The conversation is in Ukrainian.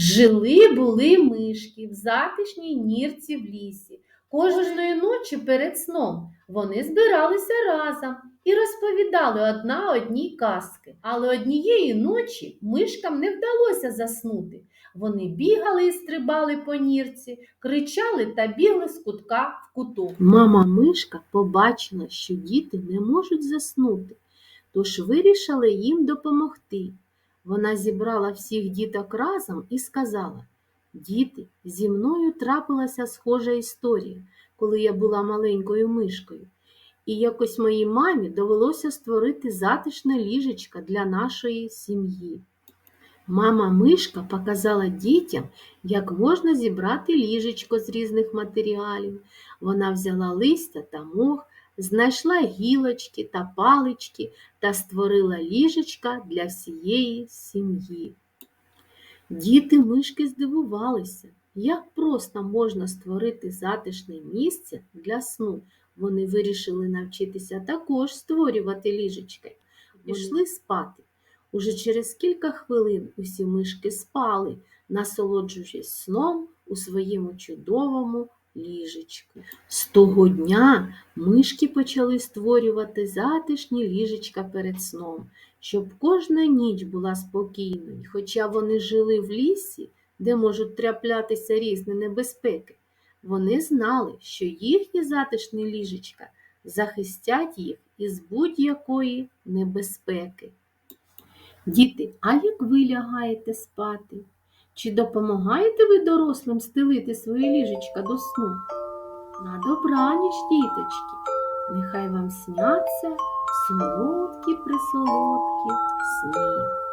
Жили були мишки в затишній нірці в лісі. Кожної ночі перед сном вони збиралися разом і розповідали одна одній казки. Але однієї ночі мишкам не вдалося заснути. Вони бігали і стрибали по нірці, кричали та бігли з кутка в куток. Мама мишка побачила, що діти не можуть заснути, тож вирішила їм допомогти. Вона зібрала всіх діток разом і сказала: Діти, зі мною трапилася схожа історія, коли я була маленькою мишкою. І якось моїй мамі довелося створити затишне ліжечко для нашої сім'ї. Мама мишка показала дітям, як можна зібрати ліжечко з різних матеріалів. Вона взяла листя та мох, знайшла гілочки та палички та створила ліжечка для всієї сім'ї. Діти мишки здивувалися, як просто можна створити затишне місце для сну. Вони вирішили навчитися також створювати ліжечки. Пішли спати. Уже через кілька хвилин усі мишки спали, насолоджуючись сном у своєму чудовому ліжечку. З того дня мишки почали створювати затишні ліжечка перед сном, щоб кожна ніч була спокійною, хоча вони жили в лісі, де можуть траплятися різні небезпеки. Вони знали, що їхні затишні ліжечка захистять їх із будь-якої небезпеки. Діти, а як ви лягаєте спати? Чи допомагаєте ви дорослим стелити своє ліжечка до сну? На добраніч, діточки, нехай вам сняться солодкі присолодкі сни.